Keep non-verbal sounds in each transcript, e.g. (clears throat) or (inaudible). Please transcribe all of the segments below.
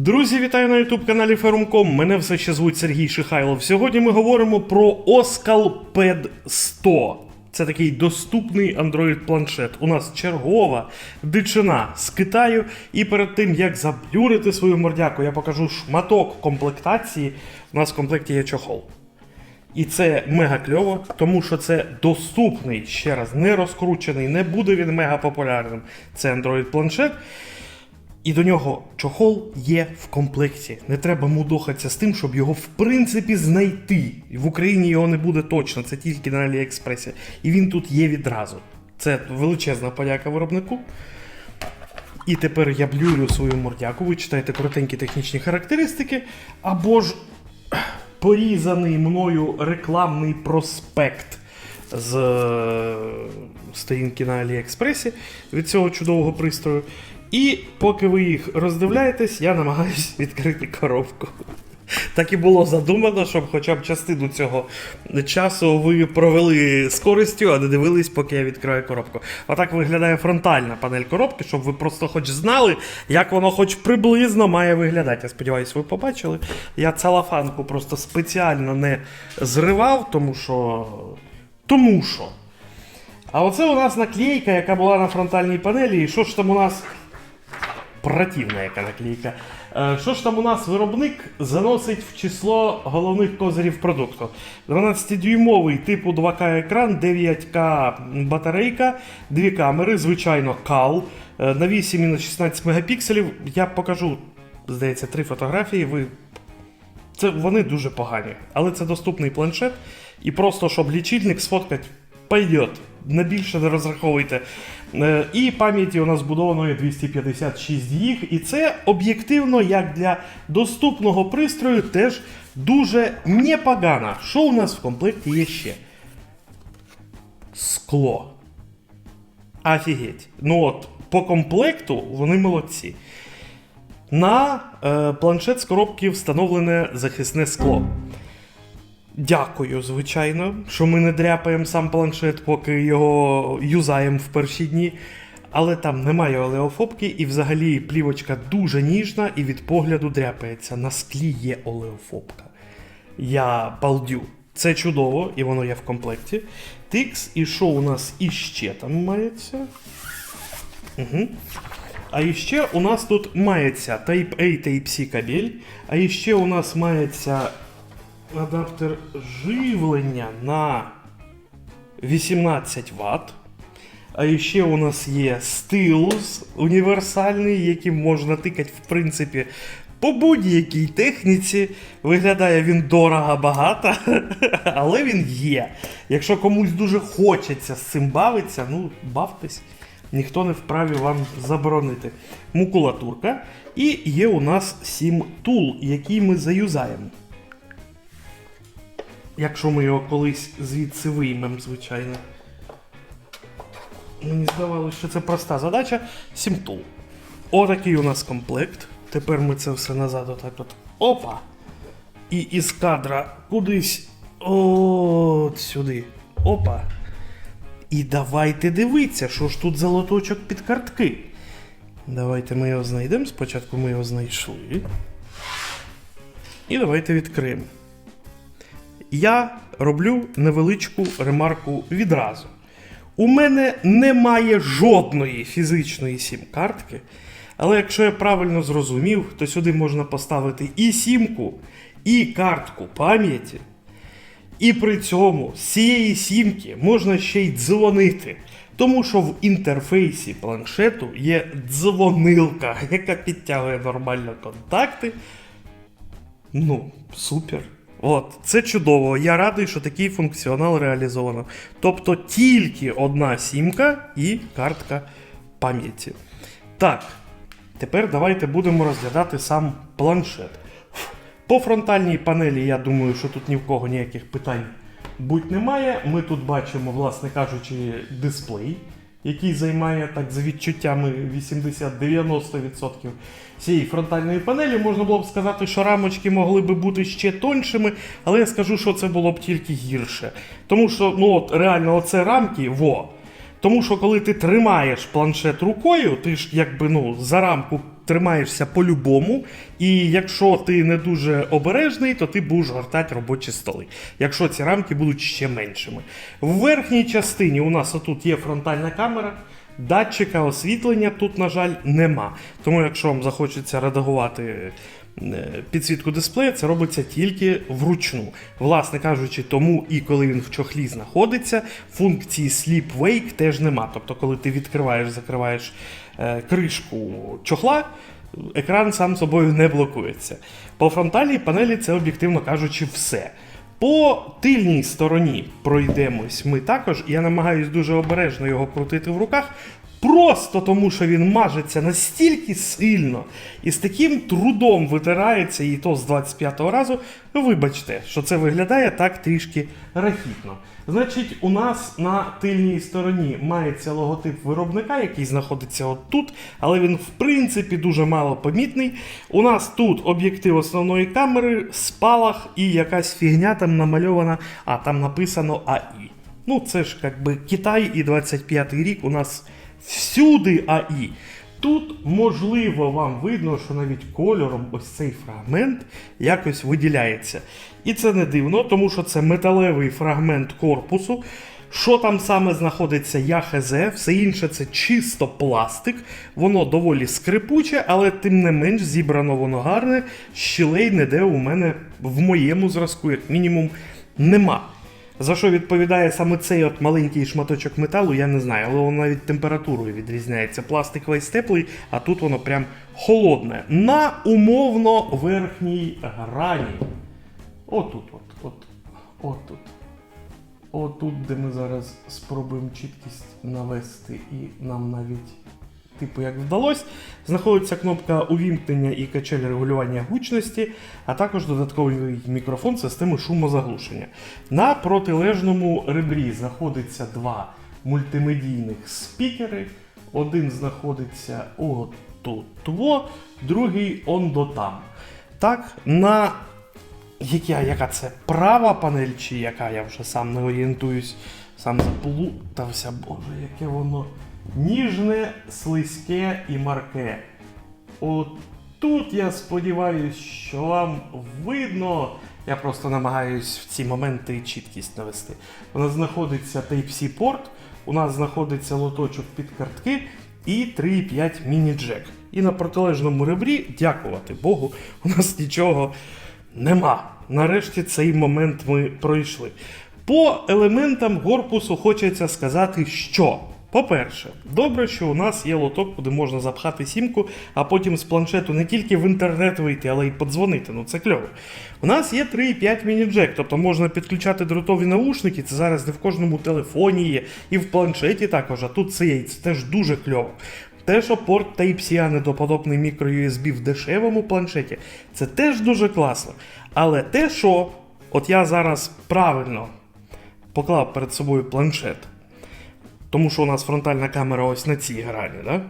Друзі, вітаю на youtube каналі Ferumcom. Мене все ще звуть Сергій Шихайлов. Сьогодні ми говоримо про Oskal Pad 100. Це такий доступний Android планшет. У нас чергова дичина з Китаю. І перед тим як заблюрити свою мордяку, я покажу шматок комплектації. У нас в комплекті є чохол. І це мега кльово, тому що це доступний, ще раз, не розкручений, не буде він мега популярним. Це Android планшет. І до нього чохол є в комплекті. Не треба мудохатися з тим, щоб його в принципі знайти. В Україні його не буде точно, це тільки на Аліекспресі. І він тут є відразу. Це величезна подяка виробнику. І тепер я блюрю свою мордяку, ви читаєте коротенькі технічні характеристики, або ж (clears throat) порізаний мною рекламний проспект з е, сторінки на Аліекспресі від цього чудового пристрою. І поки ви їх роздивляєтесь, я намагаюсь (laughs) відкрити коробку. Так і було задумано, щоб хоча б частину цього часу ви провели з користю, а не дивились, поки я відкриваю коробку. Отак виглядає фронтальна панель коробки, щоб ви просто хоч знали, як воно хоч приблизно має виглядати. Я сподіваюся, ви побачили. Я целофанку просто спеціально не зривав, тому що. Тому що. А оце у нас наклейка, яка була на фронтальній панелі. І що ж там у нас противна яка наклейка. Що ж там у нас виробник заносить в число головних козирів продукту? 12-дюймовий типу 2К екран, 9К батарейка, дві камери, звичайно, кал е, на 8 і на 16 мегапікселів. Я покажу, здається, три фотографії. Ви це вони дуже погані, але це доступний планшет. І просто щоб лічильник сфоткати, пойдет. На більше не розраховуйте. Е, І пам'яті у нас збудованої 256 гіг. І це об'єктивно, як для доступного пристрою, теж дуже непогано. Що у нас в комплекті є ще? Скло. Офігеть. Ну от, по комплекту вони молодці. На е, планшет з коробки встановлене захисне скло. Дякую, звичайно, що ми не дряпаємо сам планшет, поки його юзаємо в перші дні. Але там немає олеофобки, і взагалі плівочка дуже ніжна і від погляду дряпається. На склі є олеофобка. Я балдю. Це чудово, і воно є в комплекті. Тикс, і що у нас іще там мається? Угу. А іще у нас тут мається Type-A, Type-C кабель, а іще у нас мається адаптер живлення на 18 Вт. А ще у нас є стилус універсальний, яким можна тикати, в принципі, по будь-якій техніці. Виглядає він дорого багато, (laughs) але він є. Якщо комусь дуже хочеться з цим бавитися, ну бавтесь. Ніхто не вправі вам заборонити. Мукулатурка. І є у нас 7 тул, які ми заюзаємо. Якщо ми його колись звідси виймемо, звичайно. Мені здавалося, що це проста задача. 7 тул. Отакий у нас комплект. Тепер ми це все назад отак от. Опа! І із кадра кудись. От сюди. Опа. І давайте дивитися, що ж тут за лоточок під картки. Давайте ми його знайдемо. Спочатку ми його знайшли. І давайте відкриємо. Я роблю невеличку ремарку відразу. У мене немає жодної фізичної сім-картки, але якщо я правильно зрозумів, то сюди можна поставити і сімку, і картку пам'яті. І при цьому з цієї сімки можна ще й дзвонити. Тому що в інтерфейсі планшету є дзвонилка, яка підтягує нормально контакти. Ну, супер. От, це чудово. Я радий, що такий функціонал реалізовано. Тобто тільки одна сімка і картка пам'яті. Так, тепер давайте будемо розглядати сам планшет. По фронтальній панелі, я думаю, що тут ні в кого ніяких питань будь немає. Ми тут бачимо, власне кажучи, дисплей, який займає так за відчуттями 80-90% цієї фронтальної панелі. Можна було б сказати, що рамочки могли би бути ще тоншими, але я скажу, що це було б тільки гірше. Тому що, ну от реально, оце рамки, во. Тому що коли ти тримаєш планшет рукою, ти ж якби ну за рамку тримаєшся по-любому, і якщо ти не дуже обережний, то ти будеш гортати робочі столи. Якщо ці рамки будуть ще меншими. В верхній частині у нас отут є фронтальна камера. Датчика освітлення тут, на жаль, нема. Тому, якщо вам захочеться редагувати підсвітку дисплея, це робиться тільки вручну. Власне кажучи, тому і коли він в чохлі знаходиться, функції Sleep Wake теж нема. Тобто, коли ти відкриваєш, закриваєш е, кришку чохла, екран сам собою не блокується. По фронтальній панелі це об'єктивно кажучи все. По тильній стороні пройдемось ми також. Я намагаюсь дуже обережно його крутити в руках. Просто тому, що він мажеться настільки сильно і з таким трудом витирається, і то з 25-го разу. Вибачте, що це виглядає так трішки рахітно. Значить, у нас на тильній стороні мається логотип виробника, який знаходиться от тут, але він в принципі дуже мало помітний. У нас тут об'єктив основної камери, спалах і якась фігня там намальована, а там написано АІ. Ну, це ж якби Китай і 25-й рік у нас всюди АІ. Тут, можливо, вам видно, що навіть кольором ось цей фрагмент якось виділяється. І це не дивно, тому що це металевий фрагмент корпусу. Що там саме знаходиться, я хз, все інше це чисто пластик, воно доволі скрипуче, але тим не менш зібрано воно гарне, щілей ніде у мене в моєму зразку, як мінімум, нема. За що відповідає саме цей от маленький шматочок металу, я не знаю, але воно навіть температурою відрізняється. Пластик весь теплий, а тут воно прям холодне. На умовно верхній грані. Отут, от, от, отут. Отут, де ми зараз спробуємо чіткість навести, і нам навіть, типу, як вдалося, знаходиться кнопка увімкнення і качель регулювання гучності, а також додатковий мікрофон системи шумозаглушення. На протилежному ребрі знаходиться два мультимедійних спікери. Один знаходиться отут, во, другий он до там. Так, на яка, яка це права панель, чи яка я вже сам не орієнтуюсь, сам заплутався, боже, яке воно ніжне, слизьке і марке. От тут я сподіваюся, що вам видно. Я просто намагаюсь в ці моменти чіткість навести. У нас знаходиться Type-C порт, у нас знаходиться лоточок під картки і 3,5 міні-джек. І на протилежному ребрі, дякувати Богу, у нас нічого нема. Нарешті цей момент ми пройшли. По елементам корпусу хочеться сказати, що. По-перше, добре, що у нас є лоток, куди можна запхати сімку, а потім з планшету не тільки в інтернет вийти, але й подзвонити. Ну це кльово. У нас є 3,5 міні-джек, тобто можна підключати дротові наушники. Це зараз не в кожному телефоні є, і в планшеті також, а тут це є, це теж дуже кльово. Те, що порт Type-C, а не доподобний мікро-USB в дешевому планшеті, це теж дуже класно. Але те, що от я зараз правильно поклав перед собою планшет, тому що у нас фронтальна камера ось на цій грані, да?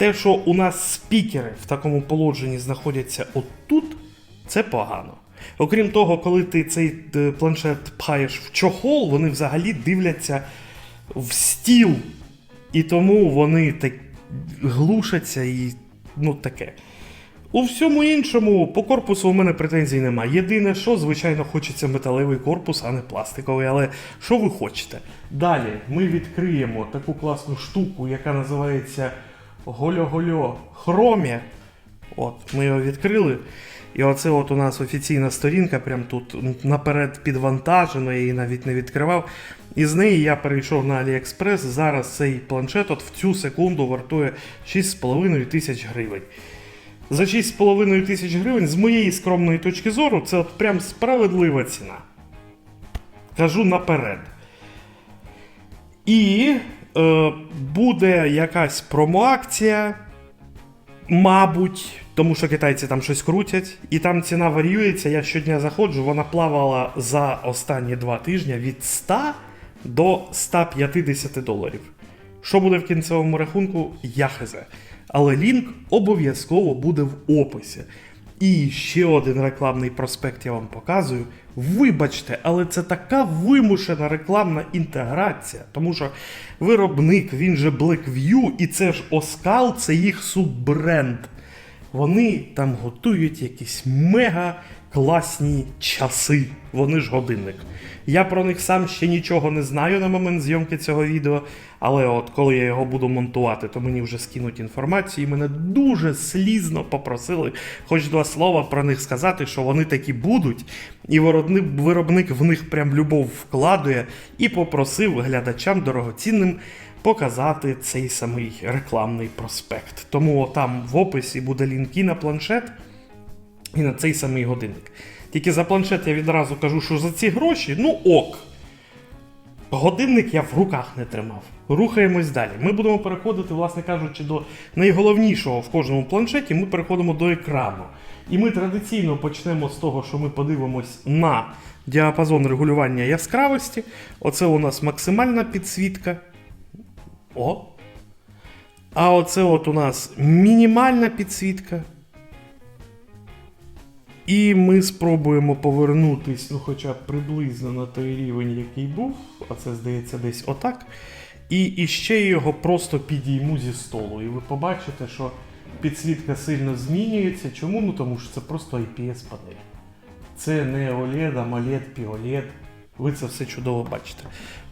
те, що у нас спікери в такому положенні знаходяться отут, це погано. Окрім того, коли ти цей е, планшет пхаєш в чохол, вони взагалі дивляться в стіл. І тому вони так глушаться і ну таке. У всьому іншому, по корпусу у мене претензій немає. Єдине, що, звичайно, хочеться металевий корпус, а не пластиковий. Але що ви хочете? Далі ми відкриємо таку класну штуку, яка називається Гольо-Гольо Хромі. От, ми його відкрили. І оце от у нас офіційна сторінка, прям тут наперед підвантажено, я її навіть не відкривав. І з неї я перейшов на AliExpress. Зараз цей планшет от в цю секунду вартує 6,5 тисяч гривень. За 6,5 тисяч гривень, з моєї скромної точки зору, це от прям справедлива ціна. Кажу наперед. І е, буде якась промоакція, мабуть, тому що китайці там щось крутять, і там ціна варіюється. Я щодня заходжу, вона плавала за останні два тижні від 100 до 150 доларів. Що буде в кінцевому рахунку, я хз. Але лінк обов'язково буде в описі. І ще один рекламний проспект я вам показую. Вибачте, але це така вимушена рекламна інтеграція, тому що виробник, він же Blackview, і це ж Оскал, це їх суббренд. Вони там готують якісь мега класні часи. Вони ж годинник. Я про них сам ще нічого не знаю на момент зйомки цього відео, але от коли я його буду монтувати, то мені вже скинуть інформацію, і мене дуже слізно попросили хоч два слова про них сказати, що вони такі будуть, і виробник, в них прям любов вкладує і попросив глядачам дорогоцінним показати цей самий рекламний проспект. Тому там в описі буде лінки на планшет і на цей самий годинник. Тільки за планшет я відразу кажу, що за ці гроші, ну ок. Годинник я в руках не тримав. Рухаємось далі. Ми будемо переходити, власне кажучи, до найголовнішого в кожному планшеті. Ми переходимо до екрану. І ми традиційно почнемо з того, що ми подивимось на діапазон регулювання яскравості. Оце у нас максимальна підсвітка. О. А оце от у нас мінімальна підсвітка. І ми спробуємо повернутись, ну хоча б приблизно на той рівень, який був, а це здається десь отак. І, і ще його просто підійму зі столу. І ви побачите, що підсвітка сильно змінюється. Чому? Ну тому що це просто IPS панель. Це не OLED, AMOLED, POLED. Ви це все чудово бачите.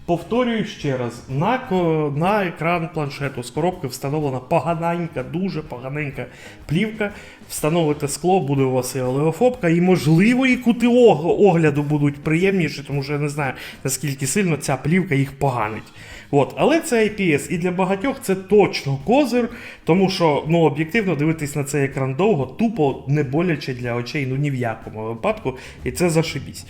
Повторюю ще раз: на, на екран планшету з коробки встановлена поганенька, дуже поганенька плівка. Встановите скло, буде у вас і олеофобка, і можливо і кути огляду будуть приємніші, тому що я не знаю наскільки сильно ця плівка їх поганить. От, але це IPS, і для багатьох це точно козир, тому що ну, об'єктивно дивитись на цей екран довго, тупо не боляче для очей, ну ні в якому випадку, і це зашибісь.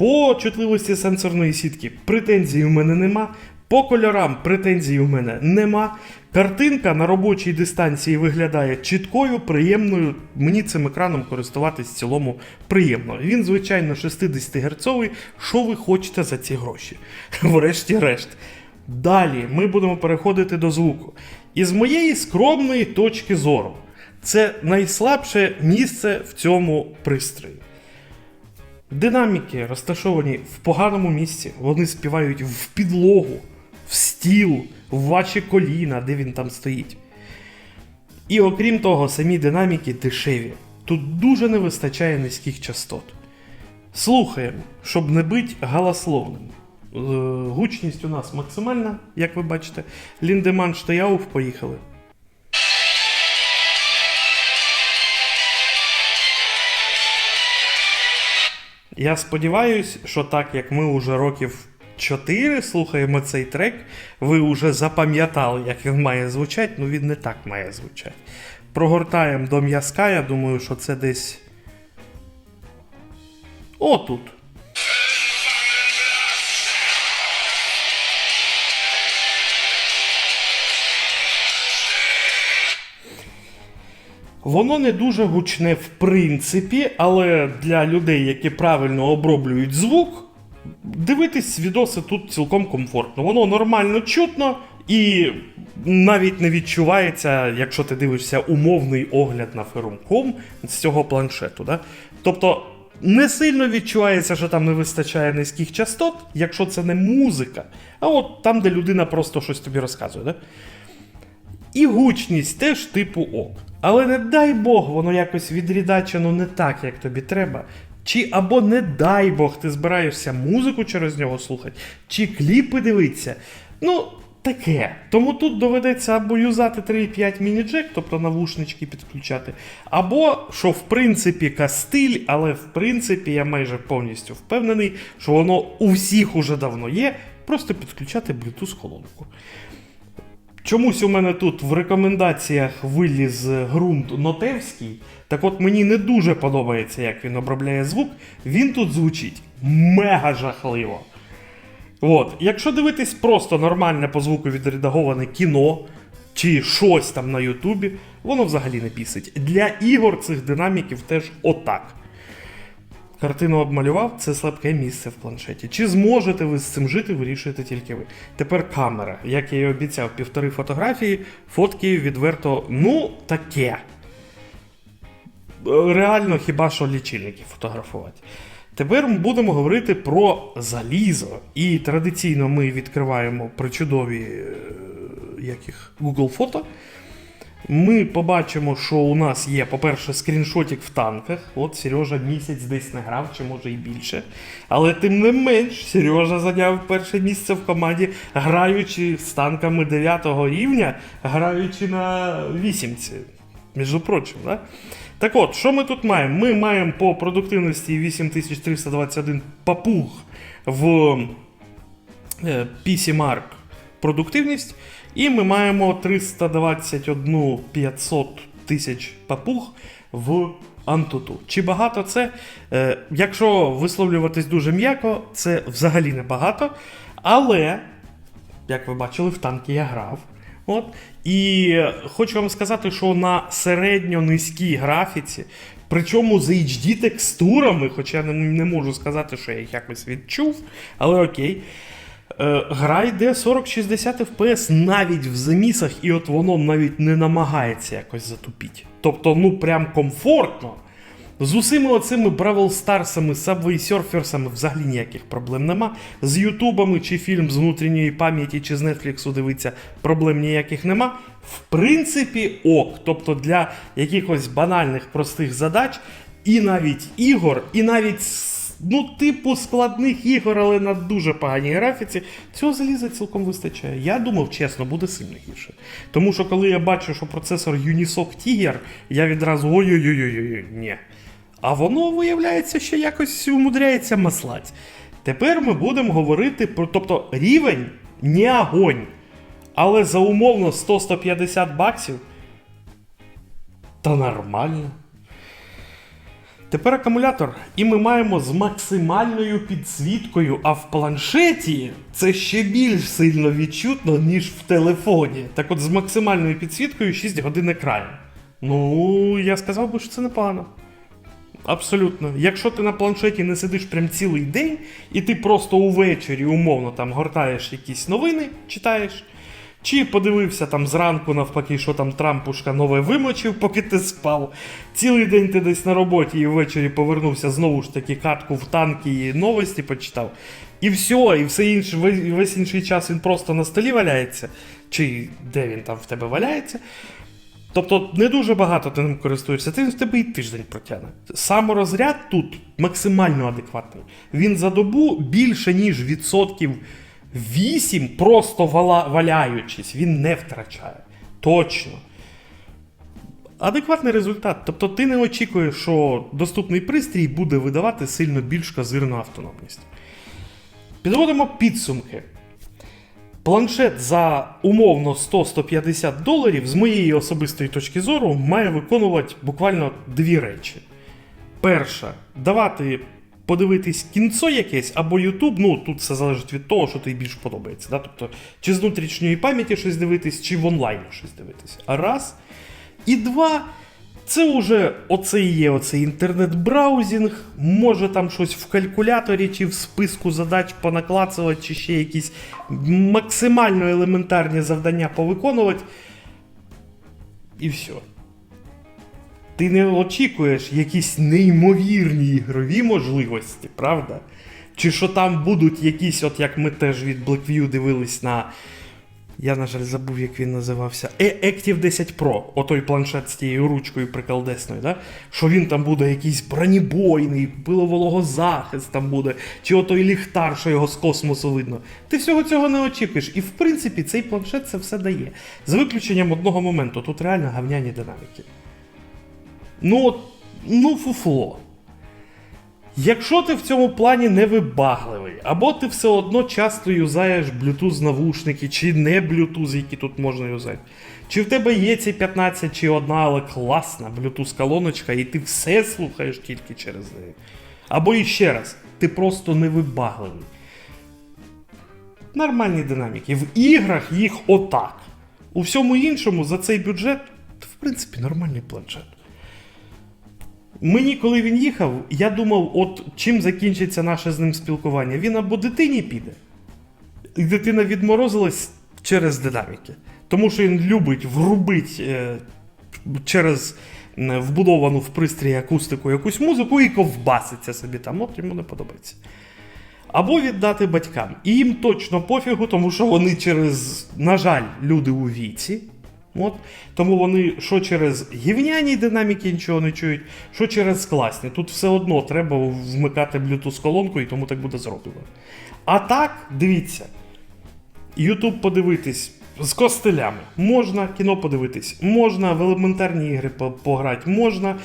По чутливості сенсорної сітки претензій у мене нема. По кольорам претензій у мене нема. Картинка на робочій дистанції виглядає чіткою, приємною. Мені цим екраном користуватись в цілому приємно. Він, звичайно, 60 Гц. Що ви хочете за ці гроші? (laughs) Врешті-решт. Далі ми будемо переходити до звуку. І з моєї скромної точки зору, це найслабше місце в цьому пристрої. Динаміки розташовані в поганому місці. Вони співають в підлогу, в стіл, в ваші коліна, де він там стоїть. І окрім того, самі динаміки дешеві. Тут дуже не вистачає низьких частот. Слухаємо, щоб не бути галасловним. Е, Гучність у нас максимальна, як ви бачите. Ліндеман Штеяуф, поїхали. Я сподіваюся, що так як ми вже років 4 слухаємо цей трек, ви вже запам'ятали, як він має звучати, ну він не так має звучати. Прогортаємо до м'язка, я думаю, що це десь. Отут. Воно не дуже гучне в принципі, але для людей, які правильно оброблюють звук, дивитись відоси тут цілком комфортно. Воно нормально чутно і навіть не відчувається, якщо ти дивишся умовний огляд на Ferrum.com з цього планшету. Да? Тобто не сильно відчувається, що там не вистачає низьких частот, якщо це не музика, а от там, де людина просто щось тобі розказує. Да? І гучність теж типу ок. Але не дай Бог, воно якось відрідачено не так, як тобі треба. Чи або не дай Бог, ти збираєшся музику через нього слухати, чи кліпи дивитися. Ну, таке. Тому тут доведеться або юзати 3,5 міні-джек, тобто навушнички підключати, або, що в принципі кастиль, але в принципі я майже повністю впевнений, що воно у всіх уже давно є, просто підключати Bluetooth колонку. Чомусь у мене тут в рекомендаціях виліз ґрунт Нотевський. Так от мені не дуже подобається, як він обробляє звук. Він тут звучить мега жахливо. От, якщо дивитись просто нормальне по звуку відредаговане кіно чи щось там на Ютубі, воно взагалі не пісить. Для ігор цих динаміків теж отак. Картину обмалював, це слабке місце в планшеті. Чи зможете ви з цим жити, вирішуєте тільки ви. Тепер камера. Як я і обіцяв, півтори фотографії, фотки відверто, ну, таке. е, реально хіба що лічильники фотографувати. Тепер ми будемо говорити про залізо. І традиційно ми відкриваємо причудові е, як їх, Google фото. Ми побачимо, що у нас є, по-перше, скріншотик в танках. От Сережа місяць десь не грав, чи може і більше. Але тим не менш, Сережа зайняв перше місце в команді, граючи з танками 9 рівня, граючи на вісімці. Між прочим, да? Так от, що ми тут маємо? Ми маємо по продуктивності 8321 папуг в е, PC Mark продуктивність, і ми маємо 321 500 тисяч папуг в Антуту. Чи багато це? Е, якщо висловлюватись дуже м'яко, це взагалі не багато. Але, як ви бачили, в танки я грав. От. І хочу вам сказати, що на середньо-низькій графіці, причому з HD текстурами, хоча я не можу сказати, що я їх якось відчув, але окей. Е, Гра йде 40-60 FPS навіть в замісах, і от воно навіть не намагається якось затупити. Тобто, ну прям комфортно. З усіма оцими Бравл Старсами, Subway Surfersами взагалі ніяких проблем нема. З Ютубами чи фільм з внутрішньої пам'яті, чи з Netflix дивиться, проблем ніяких нема. В принципі, ок. Тобто для якихось банальних простих задач, і навіть ігор, і навіть ну, типу складних ігор, але на дуже поганій графіці, цього заліза цілком вистачає. Я думав, чесно, буде сильно гірше. Тому що коли я бачу, що процесор Unisoc Tiger, я відразу ой-ой-ой, ні. А воно, виявляється, що якось умудряється маслать. Тепер ми будемо говорити про. Тобто рівень не огонь. Але за умовно 100-150 баксів. Та нормально. Тепер акумулятор, і ми маємо з максимальною підсвіткою, а в планшеті це ще більш сильно відчутно, ніж в телефоні. Так от з максимальною підсвіткою 6 годин екрану. Ну, я сказав би, що це непогано. Абсолютно. Якщо ти на планшеті не сидиш прям цілий день, і ти просто увечері умовно там гортаєш якісь новини, читаєш, чи подивився там зранку, навпаки, що там Трампушка нове вимочив, поки ти спав. Цілий день ти десь на роботі і ввечері повернувся знову ж таки катку в танки і новості почитав. І все, і все інше, весь інший час він просто на столі валяється, чи де він там в тебе валяється. Тобто не дуже багато ти ним користуєшся, ти в тебе і тиждень протягне. Саморозряд тут максимально адекватний. Він за добу більше, ніж відсотків 8, просто вала, валяючись, він не втрачає. Точно. Адекватний результат. Тобто ти не очікуєш, що доступний пристрій буде видавати сильно більш козирну автономність. Підводимо підсумки. Планшет за умовно 100-150 доларів, з моєї особистої точки зору, має виконувати буквально дві речі. Перша, давати подивитись кінцо якесь або YouTube, ну тут все залежить від того, що тобі більш подобається. Да? Тобто, чи з внутрішньої пам'яті щось дивитись, чи в онлайні щось дивитись. Раз. І два. Це вже оце і є оцей інтернет-браузінг, може там щось в калькуляторі чи в списку задач понаклацувати, чи ще якісь максимально елементарні завдання повиконувати. І все. Ти не очікуєш якісь неймовірні ігрові можливості, правда? Чи що там будуть якісь, от як ми теж від Blackview дивились на. Я, на жаль, забув, як він називався. E Active 10 Pro, отой планшет з тією ручкою приколдесною, да? що він там буде якийсь бронебойний, пиловологозахист там буде, чи отой ліхтар, що його з космосу видно. Ти всього цього не очікуєш. І в принципі цей планшет це все дає. За виключенням одного моменту, тут реально гавняні динаміки. Ну, ну, фуфло. Якщо ти в цьому плані невибагливий, або ти все одно часто юзаєш Bluetooth навушники, чи не Bluetooth, які тут можна юзати, чи в тебе є ці 15 чи одна, але класна Bluetooth колоночка, і ти все слухаєш тільки через неї. Або іще раз, ти просто невибагливий. Нормальні динаміки. В іграх їх отак. У всьому іншому за цей бюджет, в принципі, нормальний планшет. Мені, коли він їхав, я думав, от чим закінчиться наше з ним спілкування. Він або дитині піде, і дитина відморозилась через динаміки. Тому що він любить врубить е, через вбудовану в пристрій акустику якусь музику і ковбаситься собі там, от йому не подобається. Або віддати батькам. І їм точно пофігу, тому що вони через, на жаль, люди у віці. От, тому вони що через гівняні динаміки нічого не чують, що через класні. Тут все одно треба вмикати Bluetooth колонку і тому так буде зроблено. А так, дивіться, YouTube подивитись з костелями. Можна кіно подивитись, можна в елементарні ігри пограти, можна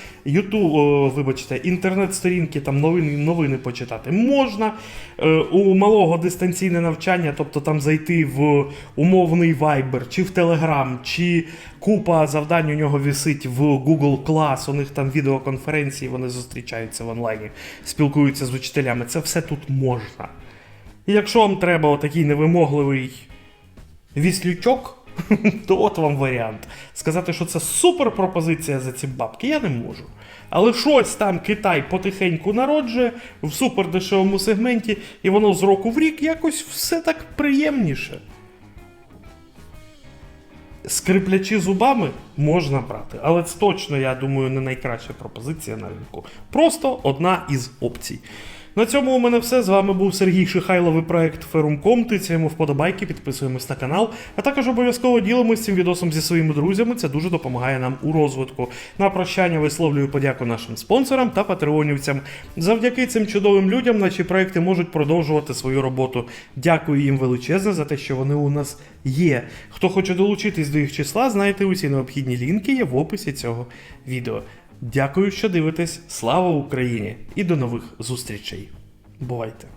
о, вибачте, інтернет-сторінки, там новини, новини почитати. Можна е, у малого дистанційне навчання, тобто там зайти в умовний Viber, чи в Telegram, чи купа завдань у нього висить в Google Class, у них там відеоконференції, вони зустрічаються в онлайні, спілкуються з учителями. Це все тут можна. І якщо вам треба отакий невимогливий віслючок, (laughs) то от вам варіант. Сказати, що це супер пропозиція за ці бабки, я не можу. Але щось там Китай потихеньку народжує в супердешевому сегменті, і воно з року в рік якось все так приємніше. Скриплячи зубами можна брати, але це точно, я думаю, не найкраща пропозиція на ринку. Просто одна із опцій. На цьому у мене все. З вами був Сергій Шихайловий проект Ферум.ком. Тицяємо вподобайки, підписуємось на канал, а також обов'язково ділимось цим відосом зі своїми друзями. Це дуже допомагає нам у розвитку. На прощання висловлюю подяку нашим спонсорам та патреонівцям. Завдяки цим чудовим людям наші проекти можуть продовжувати свою роботу. Дякую їм величезне за те, що вони у нас є. Хто хоче долучитись до їх числа, знайте усі необхідні лінки є в описі цього відео. Дякую, що дивитесь. Слава Україні! І до нових зустрічей. Бувайте!